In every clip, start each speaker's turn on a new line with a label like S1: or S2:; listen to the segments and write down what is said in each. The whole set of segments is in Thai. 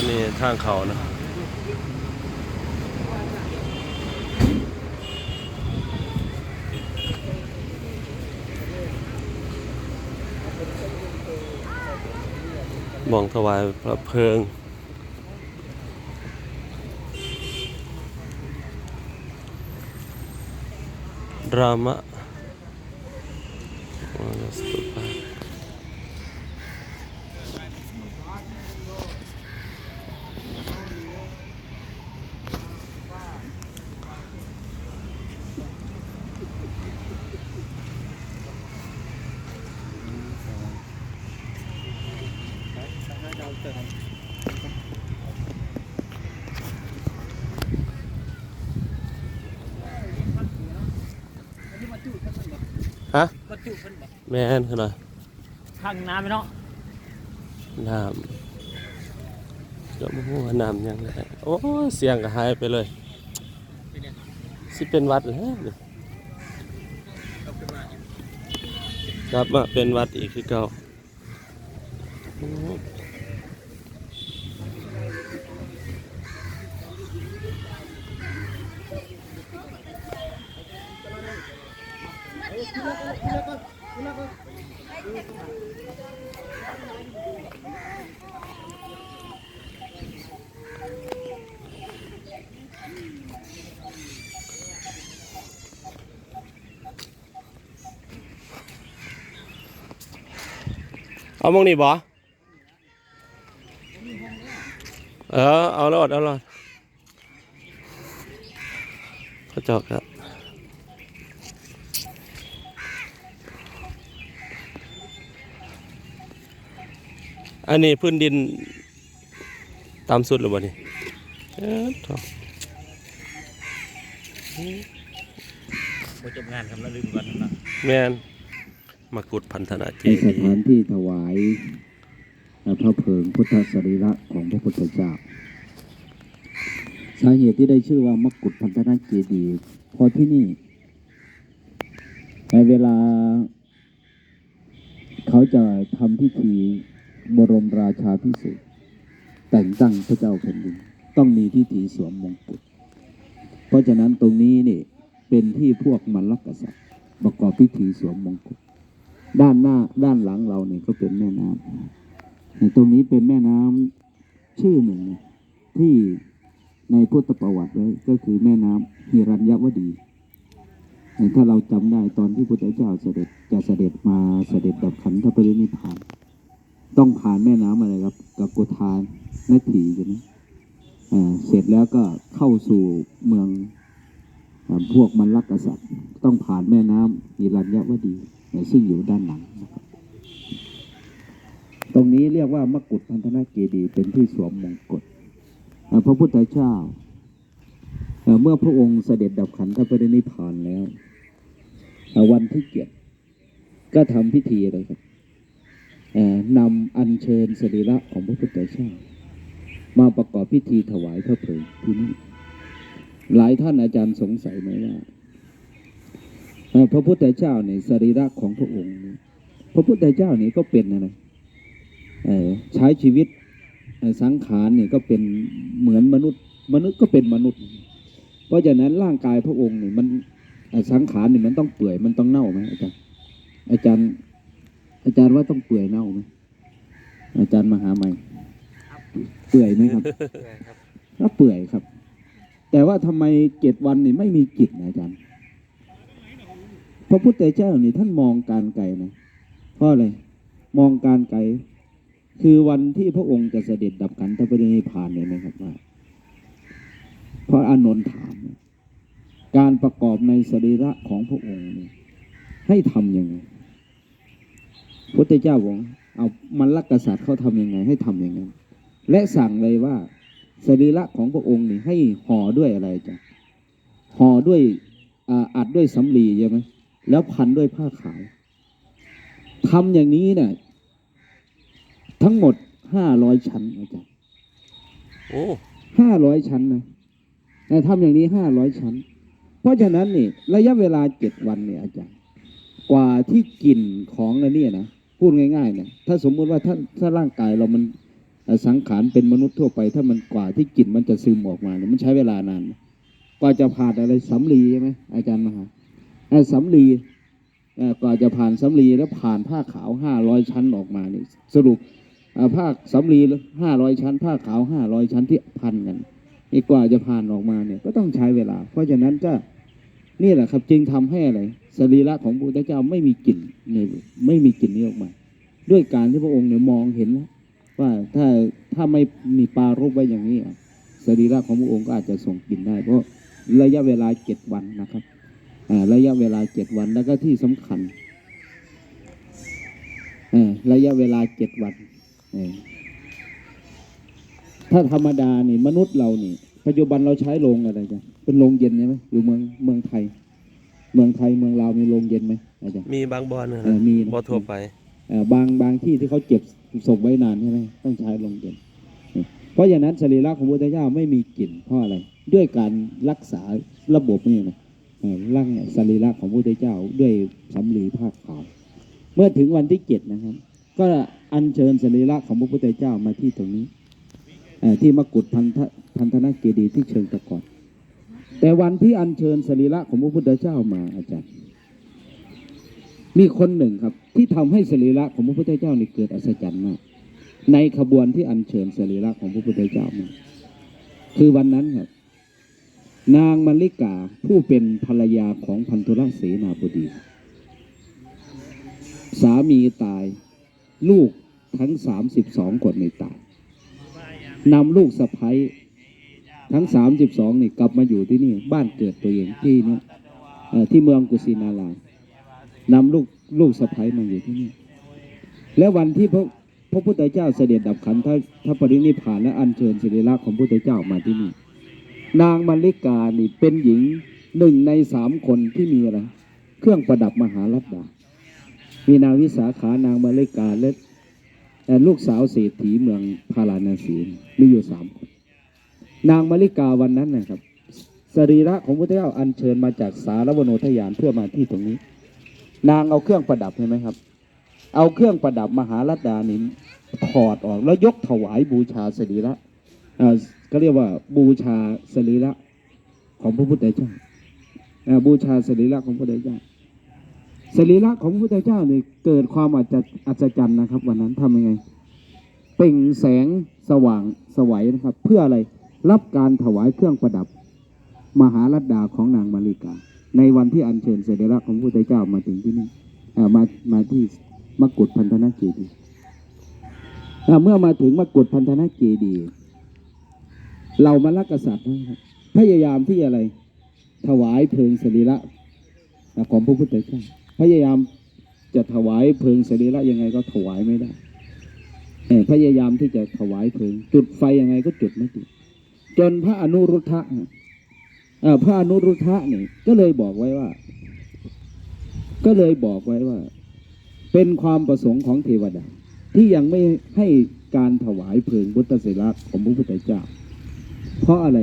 S1: อันนี้ทางเขานะมองถวายพระเพลิงรามะสตุป ฮะ
S2: บรรจุเพิ่นบ่
S1: แม่นขนาด
S2: ทางน้ำไปเนาะ
S1: น้ำก็ไม่รู้ว่าน้ำยังไงโอ้เสียงก็หายไปเลย
S2: เป็นยัง
S1: สิเป็นวัดแล้วนี่กลับมาเป็นวัดอีกคือเก่า เอามองนี่บ่เออ เอารอดเอารอดกระจอกครับ อันนี้พื้นดินตามสุดหรือบ่นี่เอ๊ะโถ่
S2: บ่จบงานครับแล้วลืมก่อนนะ
S1: แม่นมากุดพันธนาเจ
S3: ในส
S1: ดี
S3: ถานที่ถวายพระเพลิงพุทธสรีระของพระพุทธเจ้าสาเหตุที่ได้ชื่อว่ามกุฏพันธนาเจดีย์เพราะที่นี่ ในเวลา เขาจะทำพิธี บรมราชาพิเศษแต่งตั้งพระเจ้าแผ่นดิน ต้องมีพิธีสวมมงกุฎเพราะฉะนั้นตรงนี้นี่เป็นที่พวกมันลักษัตริย์ประกอบพิธีสวมมงกุฎด้านหน้าด้านหลังเราเนี่ยก็เป็นแม่น้ำในตรงนี้เป็นแม่น้ำชื่อหนึ่งที่ในพุทธประวัติไว้ก็คือแม่น้ำฮิรัญยวดี ถ้าเราจำได้ตอนที่พระเจ้าเสด็จจะเสด็จมาเสด็จดับขันธปรินิพพาน ต้องผ่านแม่น้ำอะไรครับกับกุทานนาทีใช่ไหมเสร็จแล้วก็เข้าสู่เมืองพวกมันลักกษัตริย์ ต้องผ่านแม่น้ำฮิรัญยวดี ซึ่งอยู่ด้านหลังนะครับตรงนี้เรียกว่ามกุฏพันธนาเจดีเป็นที่สวมมงกุฎพระพุทธเจ้า เมื่อพระองค์เสด็จดับขันธปรินิพพานแล้ว วันที่เจ็ดก็ทำพิธีอะไรครับ นำอัญเชิญสรีระของพระพุทธเจ้ามาประกอบพิธีถวายพระเพลิงที่นี่หลายท่านอาจารย์สงสัยไหมว่าพระพุทธเจ้าในสรีระของพระองค์ พระพุทธเจ้านี่ก็เป็นอะไรเออใช้ชีวิตสังขารนี่ก็เป็นเหมือนมนุษย์ มนุษย์ก็เป็นมนุษย์ เพราะฉะนั้นร่างกายพระองค์นี่มันสังขารนี่มันต้องเปื่อยมันต้องเน่าไหมอาจารย์อาจารย์ อาจารย์ว่าต้องเปื่อยเน่าไหมอาจารย์มหาใหม่ เปื่อยไหมครับก็เปื่อยครับ แต่ว่าทำไมเจ็ดวันนี่ไม่มีกิจนะอาจารย์พระพุทธเจ้านี่ท่านมองการไกลนะเพราะอะไรมองการไกลคือวันที่พระองค์จะเสด็จดับขันธปรินิพานเนี่ยนะครับว่าพระอานนท์ถาม การประกอบในสรีระของพระองค์นี่ให้ทำยังไง พุทธเจ้าบอกเอามันลักกษัตริย์เขาทำยังไงให้ทำยังไงและสั่งเลยว่าสรีระของพระองค์นี่ให้ห่อด้วยอะไรจ้ะห่อด้วยอ่าอัดด้วยสำลีใช่ไหมแล้วพันด้วยผ้าขาวทำอย่างนี้เนี่ยทั้งหมดห้าร้อยชั้นอาจารย์
S1: โอ้
S3: ห้าร้อยชั้นนะแต่ทำอย่างนี้ห้าร้อยชั้น เพราะฉะนั้นนี่ ระยะเวลาเจ็ดวันเนี่ยอาจารย์ กว่าที่กลิ่นของอันเนี้นะ พูดง่ายๆเนี่ยถ้าสมมุติว่าถ้าถ้าร่างกายเรามันสังขารเป็นมนุษย์ทั่วไป ถ้ามันกว่าที่กลิ่นมันจะซึมออกมาเนี่ยมันใช้เวลานานกว่าจะผ่านอะไรสำลีใช่ไหมอาจารย์มหาเอ่อสำลีก่อกว่าจะผ่านสำลีแล้วผ่านผ้าขาวห้าร้อยชั้นออกมานี่สรุปผ้าสำลีห้าร้อยชั้น ผ้าขาวห้าร้อยชั้นที่พันกันนี่กว่าจะผ่านออกมาเนี่ยก็ต้องใช้เวลา เพราะฉะนั้นก็นี่แหละครับจึงทำให้อะไร สรีระของพระพุทธเจ้าไม่มีกลิ่นเนี่ยไม่มีกลิ่นนี้ออกมา ด้วยการที่พระองค์เนี่ยมองเห็นว่าถ้าถ้าไม่มีปลารบไว้อย่างนี้สรีระของพระองค์ก็อาจจะส่งกลิ่นได้ เพราะระยะเวลาเจ็ดวันนะครับระยะเวลาเจ็ดวันแล้วก็ที่สำคัญระยะเวลาเจ็ดวันถ้าธรรมดานี่มนุษย์เรานี่ปัจจุบันเราใช้โรงอะไรจ้ะเป็นโรงเย็นใช่ไหมอยู่เมืองเมืองไทย เมืองไทยเมืองลาวมีโรงเย็นไหมอาจารย์
S1: มีบางบอลนะค
S3: เอ
S1: รับ
S3: อมีนะ
S1: บอทั่วไป
S3: เอ่อบางบางที่ที่เขาเก็บศพไว้นานใช่ไหมต้องใช้ลงเย็น เพราะอย่างนั้นสรีระของพระพุทธเจ้าไม่มีกลิ่นเพราะอะไร ด้วยการรักษาระบบนี่นะเอ่อร่างสรีระของพระพุทธเจ้าด้วยสำลีผ้าขาว เมื่อถึงวันที่เจ็ดนะครับ ก็อัญเชิญสรีระของพระพุทธเจ้ามาที่ตรงนี้เอ่อที่มกุฏพันธพันธนเกดีย์ที่เชิงตะกอน แต่วันที่อัญเชิญสรีระของพระพุทธเจ้ามาอาจารย์ มีคนหนึ่งครับ ที่ทำให้สรีระของพระพุทธเจ้านี่เกิดอัศจรรย์มาก ในขบวนที่อัญเชิญสรีระของพระพุทธเจ้ามา คือวันนั้นครับ นางมัลลิกาผู้เป็นภรรยาของพันธุรเสนาบดี สามีตายลูกทั้งสามสิบสองคนในตายนำลูกสะพ้ย ทั้งสามสิบสองนี่กลับมาอยู่ที่นี่บ้านเกิดตัวเองที่นี่ที่เมืองกุสินารานำลูกลูกสะใภ้มาอยู่ที่นี่ และวันที่พระพระพุทธเจ้าเสด็จดับขันธ์ถ้าถ้าปรินิพานและอัญเชิญสิริลักษณ์ของพระพุทธเจ้ามาที่นี่ นางมัลลิกานี่เป็นหญิงหนึ่งในสามคนที่มีอะไรเครื่องประดับมหาลัดดา มีนางวิสาขานางมัลลิกาและลูกสาวเศรษฐีเมืองพาราณสีมีอยู่สามคน นางมัลลิกาวันนั้นนะครับสรีระของพระพุทธเจ้าอัญเชิญมาจากสารวโนทยานเพื่อมาที่ตรงนี้ นางเอาเครื่องประดับเห็นไหมครับ เอาเครื่องประดับมหาลัดานินถอดออกแล้วยกถวายบูชาสรีระอ่าก็เรียกว่าบูชาสรีระของพระพุทธเจ้าบูชาสรีระของพระพุทธเจ้าสรีระของพระพุทธเจ้าเนี่ยเกิดความอัศอัศจรรย์นะครับ วันนั้นทำยังไงเป่งแสงสว่างสวัยนะครับ เพื่ออะไร รับการถวายเครื่องประดับ มหาลัดดาของนางมาริกา ในวันที่อัญเชิญเสด็จรับของพระพุทธเจ้ามาถึงที่นี่อ่ามามาที่มกุฏพันธนเจดีเมื่อมาถึงมกุฏพันธนเจดีเรามาลักกษัตริย์พยายามที่อะไร ถวายเพลิงสรีระของพระพุทธเจ้าพยายามจะถวายเพลิงสรีระยังไงก็ถวายไม่ได้พยายามที่จะถวายเพลิง จุดไฟยังไงก็จุดไม่ติด จนพระอนุรุทธะพระอนุรุทธะนี่ก็เลยบอกไว้ว่า ก็เลยบอกไว้ว่า เป็นความประสงค์ของเทวดา ที่ยังไม่ให้การถวายเพลิงพุทธศิลาของพระพุทธเจ้า เพราะอะไร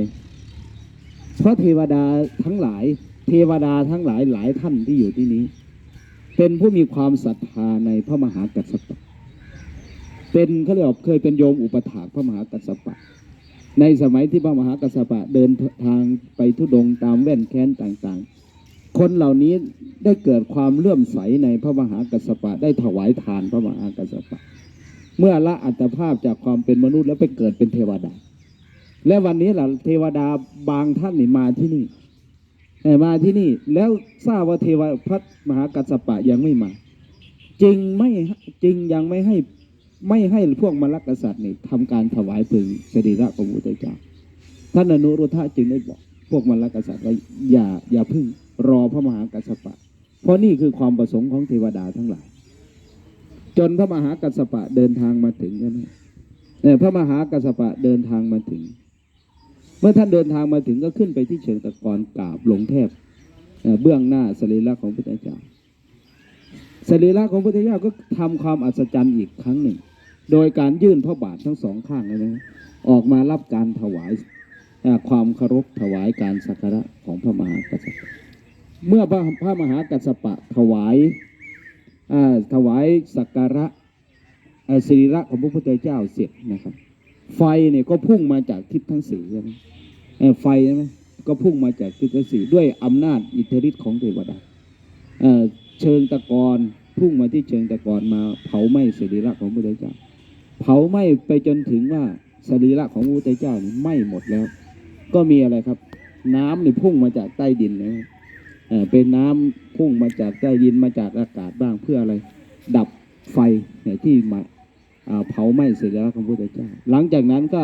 S3: เพราะเทวดาทั้งหลาย เทวดาทั้งหลายหลายท่านที่อยู่ที่นี้ เป็นผู้มีความศรัทธาในพระมหากัสสปะเป็นเขาเรียกเคยเป็นโยมอุปถากพระมหากัสสปะ ในสมัยที่พระมหากัสสปะเดินทางไปทุดงตามแว่นแค้นต่างๆ คนเหล่านี้ได้เกิดความเลื่อมใสในพระมหากัสสปะได้ถวายทานพระมหากัสสปะ เมื่อละอัตภาพจากความเป็นมนุษย์แล้วไปเกิดเป็นเทวดา และวันนี้ล่ะเทวดาบางท่านนี่มาที่นี่มาที่นี่แล้วทราบว่าเทวพระมหากัสสปะยังไม่มา จึงไม่จึงยังไม่ให้ ไม่ให้พวกมรรคกษัตริย์นี่ทำการถวายเพลิงสรีระของพระพุทธเจ้าท่านอนุรุทธะจึงได้บอก พวกมรรคกษัตริย์ว่าอย่าอย่าพึ่งรอพระมหากัสสปะ เพราะนี่คือความประสงค์ของเทวดาทั้งหลาย จนพระมหากัสสปะเดินทางมาถึงนั่นนะเอ่อพระมหากัสสปะเดินทางมาถึง เมื่อท่านเดินทางมาถึงก็ขึ้นไปที่เชิงตะกอนกราบหลงแทบเบื้องหน้าสรีระของพระพุทธเจ้าสรีระของพระพุทธเจ้าก็ทำความอัศจรรย์อีกครั้งหนึ่ง โดยการยื่นพระบาททั้งสองข้างเลยนะออกมารับการถวายความเคารพถวายการสักการะของพระมหากัสสปะเมื่อพระพระมหากัสสปะถวายถวายสักการะอ่าสรีระของพระพุทธเจ้าเสร็จนะครับ ไฟเนี่ยก็พุ่งมาจากทิศทั้งสี่ใช่ไหมไฟใช่ไหมก็พุ่งมาจากทิศทั้งสี่ด้วยอำนาจอิทธิฤทธิ์ของเทวดาเชิงตะกอนพุ่งมาที่เชิงตะกอนมาเผาไหม้สรีระของพระพุทธเจ้า เผาไหม้ไปจนถึงว่าสรีระของพระพุทธเจ้านี่ไหม้หมดแล้ว ก็มีอะไรครับ น้ำนี่พุ่งมาจากใต้ดินนะเอ่อเป็นน้ำพุ่งมาจากใต้ดินมาจากอากาศบ้างเพื่ออะไร ดับไฟเนี่ยที่มาอ่าเผาไหม้สรีระของพระพุทธเจ้า หลังจากนั้นก็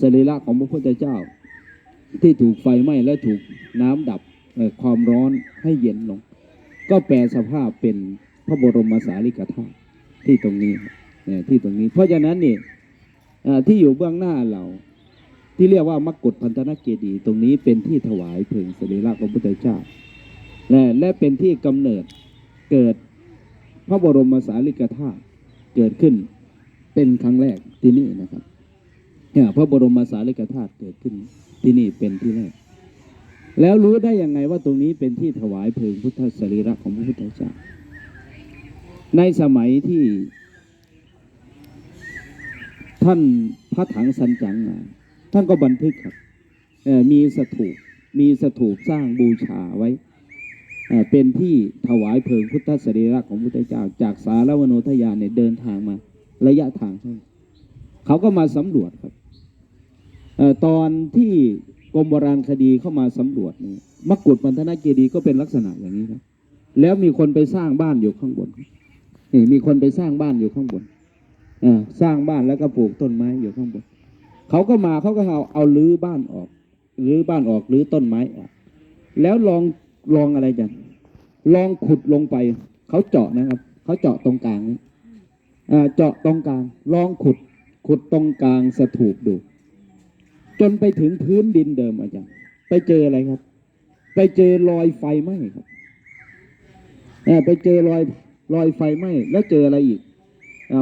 S3: สรีระของพระพุทธเจ้า ที่ถูกไฟไหม้และถูกน้ำดับความร้อนให้เย็นลง ก็แปลสภาพเป็นพระบรมสารีริกธาตุที่ตรงนี้ ที่ตรงนี้ เพราะฉะนั้นนี่ที่อยู่เบื้องหน้าเรา ที่เรียกว่ามกุฏพันธนเกดีตรงนี้เป็นที่ถวายเพลิงสรีระของพระพุทธเจ้าและและเป็นที่กำเนิดเกิดพระบรมสารีริกธาตุเกิดขึ้นเป็นครั้งแรกที่นี่นะครับเนี่ยพระบรมสารีริกธาตุเกิดขึ้นที่นี่เป็นที่แรก แล้วรู้ได้ยังไงว่าตรงนี้เป็นที่ถวายเพลิงพุทธสรีระของพระพุทธเจ้าในสมัยที่ ท่านพระถังสันจังท่านก็บันทึกครับมีสถูปมีสถูปสร้างบูชาไว้ เป็นที่ถวายเพลิงพุทธสรีระของพระพุทธเจ้า จากสารวโนทยานเนี่ยเดินทางมา ระยะทางเท่าเขาก็มาสำรวจครับอตอนที่กรมโบราณคดีเข้ามาสำรวจนี่มกุฏพันธนเจดีก็เป็นลักษณะอย่างนี้ครับแล้วมีคนไปสร้างบ้านอยู่ข้างบนนี่มีคนไปสร้างบ้านอยู่ข้างบน อ่อสร้างบ้านแล้วก็ปลูกต้นไม้อยู่ข้างบนเขาก็มาเขาก็เอาเอาลื้อบ้านออกลื้อบ้านออกลื้อต้นไม้ออก แล้วลองลองอะไรจันลองขุดลงไป เขาเจาะนะครับ เขาเจาะตรงกลางอ่าเจาะตรงกลาง ลองขุดขุดตรงกลางสถูปดู จนไปถึงพื้นดินเดิมอาจารย์ไปเจออะไรครับ ไปเจอรอยไฟไหม้ครับไปเจอรอยรอยไฟไหม้แล้วเจออะไรอีก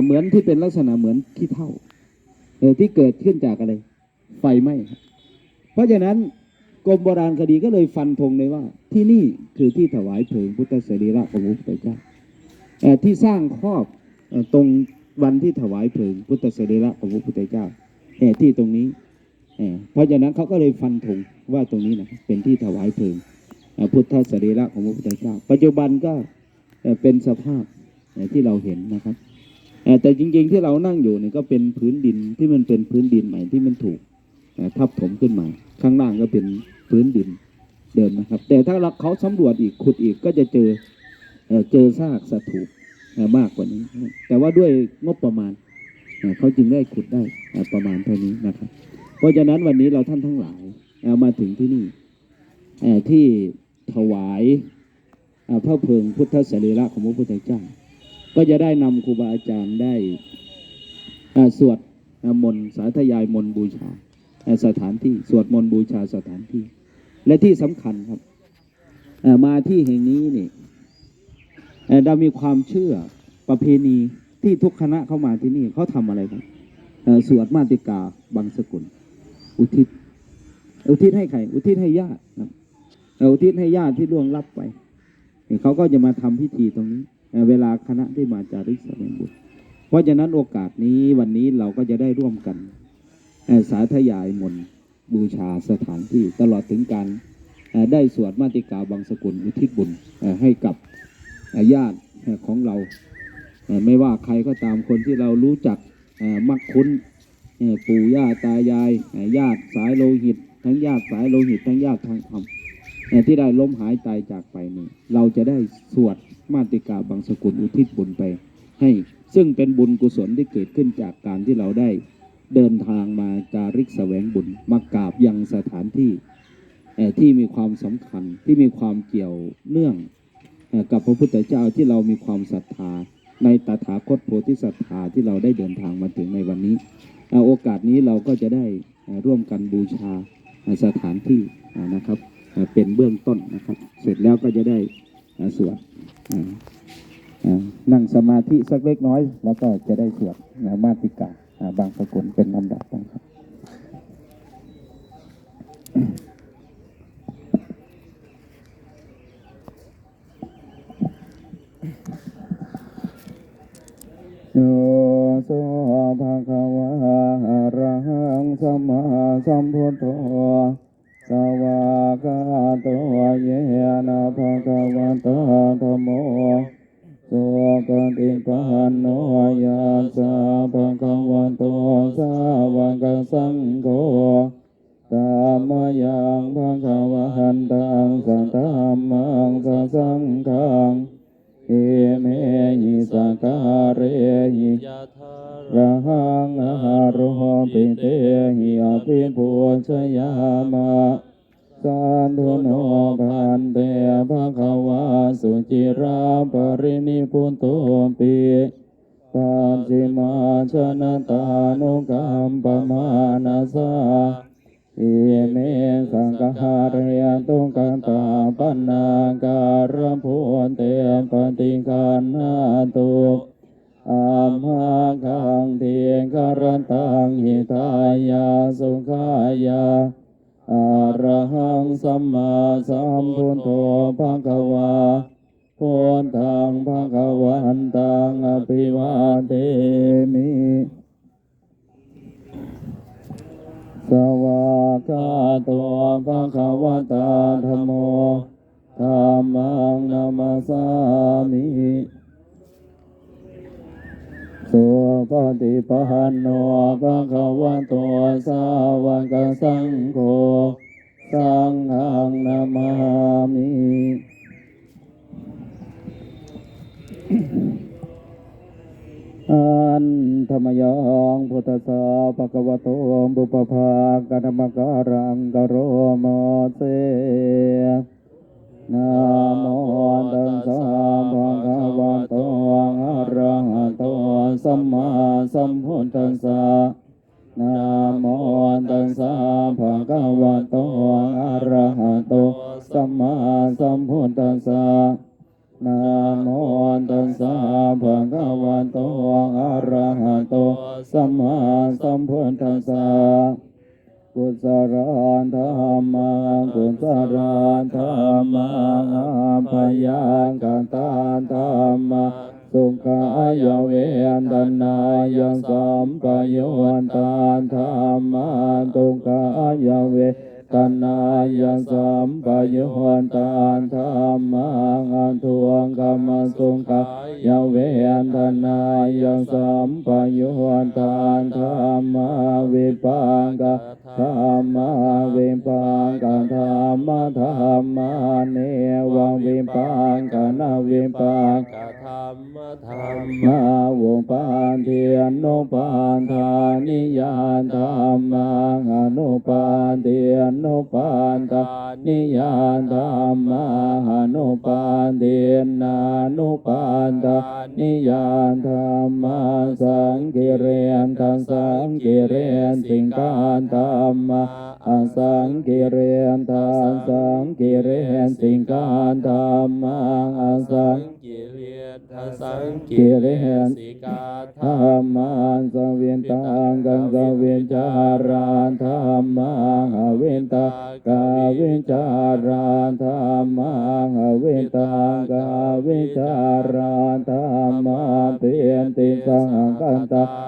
S3: เหมือนที่เป็นลักษณะเหมือนขี้เถ้าเออที่เกิดขึ้นจากอะไร ไฟไหม้เพราะฉะนั้นกรมโบราณคดีก็เลยฟันธงเลยว่า ที่นี่คือที่ถวายเพลิงพุทธเสรีระของพระพุทธเจ้าเอ่ที่สร้างครอบอตรงวันที่ถวายเพลิงพุทธเสรีระของพระพุทธเจ้าเอ่ที่ตรงนี้เพราะฉะนั้นเขาก็เลยฟันธงว่าตรงนี้นะเป็นที่ถวายเพลิงพุทธเสรีระของพระพุทธเจ้า ปัจจุบันก็เป็นสภาพที่เราเห็นนะครับ แต่จริงๆที่เรานั่งอยู่เนี่ยก็เป็นพื้นดินที่มันเป็นพื้นดินใหม่ที่มันถูกทับถมขึ้นมา ข้างล่างก็เป็นพื้นดินเดิมนะครับ แต่ถ้าเราเขาสำรวจอีกขุดอีกก็จะเจอเจอซากสถูปมากกว่านี้ แต่ว่าด้วยงบประมาณเขาจึงได้ขุดได้ประมาณเท่านี้นะครับ เพราะฉะนั้นวันนี้เราท่านทั้งหลายมาถึงที่นี่ที่ถวายพระเพลิงพุทธสรีระของพระพุทธเจ้า ก็จะได้นำครูบาอาจารย์ได้สวดมนต์สาธยายมนต์บูชาสถานที่สวดมนต์บูชาสถานที่ และที่สำคัญครับมาที่แห่งนี้นี่เรามีความเชื่อประเพณีที่ทุกคณะเข้ามาที่นี่เขาทำอะไรครับสวดมาติกาบางสกุล อุทิศ อุทิศให้ใคร อุทิศให้ญาติครับอุทิศให้ญาติที่ล่วงลับไปเขาก็จะมาทำพิธีตรงนี้ เวลาคณะที่มาจาริกแสดงบุตร เพราะฉะนั้นโอกาสนี้วันนี้เราก็จะได้ร่วมกันสาธยายมนบูชาสถานที่ตลอดถึงการได้สวดมาติกาบางสกุลอุทิศบุญให้กับญาติของเรา ไม่ว่าใครก็ตามคนที่เรารู้จักมักคุ้นปู่ย่าตายายญาติสายโลหิต ทั้งญาติสายโลหิต ทั้งญาติทางธรรม ที่ได้ล้มหายตายจากไปนี่เราจะได้สวดมาติกาบางสกุลอุทิศบุญไป ให้ซึ่งเป็นบุญกุศลที่เกิดขึ้นจากการที่เราได้เดินทางมาจาริกแสวงบุญมากราบยังสถานที่ที่มีความสำคัญที่มีความเกี่ยวเนื่องกับพระพุทธเจ้าที่เรามีความศรัทธา ในตถาคตโพธิศรัทธาที่เราได้เดินทางมาถึงในวันนี้เอ่อโอกาสนี้เราก็จะได้ร่วมกันบูชาสถานที่นะครับ เป็นเบื้องต้นนะครับ เสร็จแล้วก็จะได้เสวดนั่งสมาธิสักเล็กน้อย แล้วก็จะได้สวดอ่มาติกาบางสกุลเป็นลำดับไปครับโยโสภะคะวะอะระ
S4: มมาสัมพุทโธสวาก มสังฆาเรี
S5: ย
S4: ตุกันตาปันนาการะพุนเตปฏิกันนาตุอามาคังเทียงกรตังหิตายาสุขายาอะระหังสัมมาสัมพุทโธภะคะวาพุทธังภะคะวันตังอภิวาเทมิ สวากาโตัวภะคะวะตาธโมธรรมังนามาสามิสุปฏิปันโนภะคะวะโตสาวกสังโฆสังฆังนามามิ อันธรรมยังพุทธสาภะคะวะโตบุปภากัณมการังกโรโมเสนะโมตัสสะภะคะวะโตอะระหะโตสัมมาสัมพุทธัสสะนะโมตัสสะภะคะวะโตอะระหะโตสัมมาสัมพุทธัสสะ นะโมตัสสะภะคะวะโตอะระหะโตสัมมาสัมพุทธัสสะกุศลธรรมังกุศลธรรมอาภยังกันตาธรรมะสุขายเวนตนายังสัมปโยนตาธรรมะตุขายเว ตนายังสัมปยุวันตานธรรมังอันทวงกรรมสุงกายเวอันตนายังสัมปยุวันตานธรรมาวิปังกะธรรมาวิปังกะธรรมะธรรมาเนวังวิปังกะนาวิปัง
S5: กะธรรมธรรม
S4: มาวงปาน เทียนโนปานธานิยานธรรมังอนุปานเทียนโนปานธานิยานธรรมังอนุปานเทียนานุปานธานิยานธรรมังสังกิเรนทังสังกิเรนสิงการธรรมอังสังกิเรนทางสังกิเรนสิงการธรรมังอังสัง
S5: กิเร สัง
S4: กิ
S5: กิ
S4: เรี
S5: เรี
S4: ย
S5: ย
S4: น
S5: สิกา
S4: ธรรมันสเวียนตังกังสเวียนจารานธรรมังเวนตากาเวนจารานธรรมังเวนตากาเวนจารานธรรมังเตียนติสังกันตา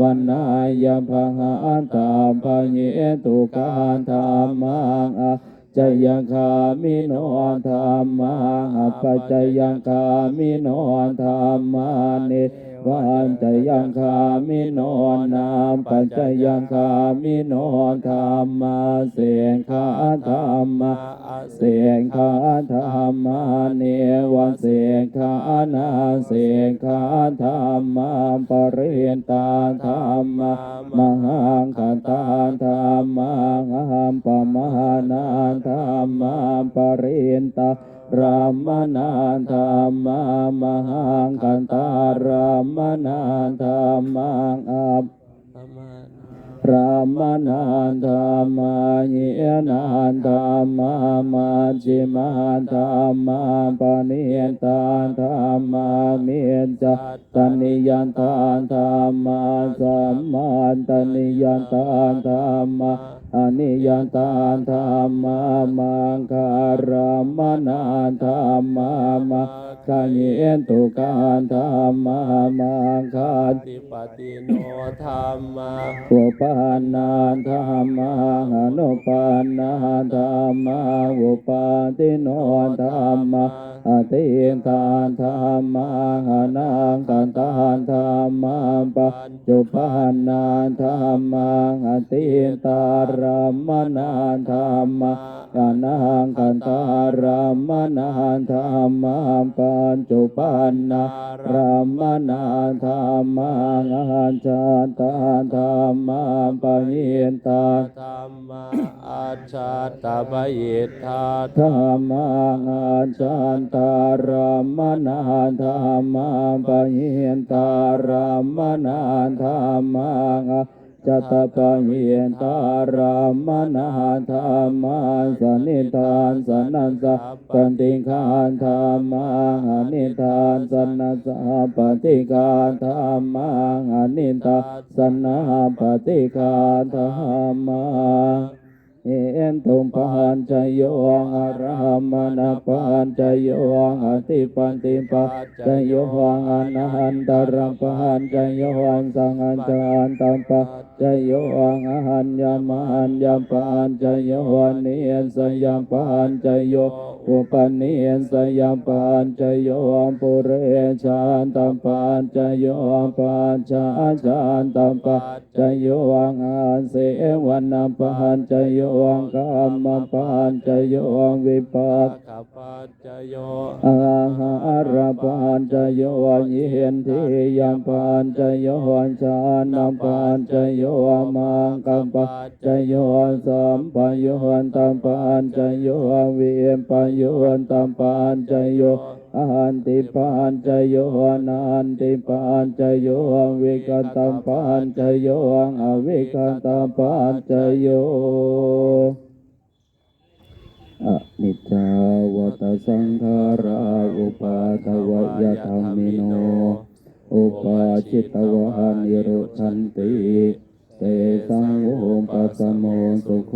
S4: วันนายภาหาตาภาเยตุกานธรรมังอาจยังคามิโนธรรมังอปัจจยังคามิโนธรรมานิ วันจยังคามิโนนามปัจจยังคามิโนธรรมาเสงคาธรรมาอเสกขาธรรมาเนวเสกขานาเสกขาธรรมาปริยนตาธรรมามหังคันตาธรรมังหัมปมหานาธรรมาปริยนตา รามนานธรรมมหังคันตารามนานธรรมังอัป
S5: ปราณ
S4: พระมนานธรรมาเยนานธรรมามาจิมาธรรมาปณิยตาธรรมาเมียจัตตนิยันตาธรรมาสัมมาตนิยันตาธรรมา อนิยันตานธรรมามังคารามนานธรรมามาคาเยนตุการธรรมามังคา
S5: ติปฏิโนธรรมา
S4: อุปานานธรรมาหานุปานานธรรมาอุปาติโนธรรมาอติทานธรรมาหานังกันตานธรรมาปัจจุปานานธรรมาอติตารมมนาธรรมกันังกันตารมมนาธรรมาปัจจุปานนารมมนาธรรมาอาจารตาธรรมาปะยินตา
S5: ธรรมอาชาตาปยิทธา
S4: ธรรมาอาจารตารมมนาธรรมาปะยินตารมมนาธรรมา จตปะยินตารามนาธรรมาสนิทานสนันสะปฏิคานธรรมานิทานสนันสะปฏิคานธรรมานิทานสนันปฏิคานธรรมา เอ็นตุมปานจะโยงอารามณปันจะโยงอติปันติปันจะโยงอนหันตรปันจะโยงสังอันจานตัมปันจะโยงอหันยามหันยามปานจะโยงนิยนสยามปานจะโย อุปนิยนสยามปันจโยงปุเรชานตัมปันจโยปัญชาชานตัมปันจโยงอาเสวันนปันจโยงกรรมปันจโยงวิปัส
S5: ขปัจจโย
S4: อาหารปันจโยงเย็นทียามปันจโยชานปันจโยมังกัมปันจโยสัมปโยนตัมปันจโยงเวียนโยนตัมปันจโยอันติปันจโยงนันติปันจโยงวิกันตัมปันจโยงอวิกันตัมปันจโยอนิจจาวัตสังขาราอุปาทวยธรรมิโน อุปาจิตวานิโรชันติ เตสังโอปัสสโมสุโค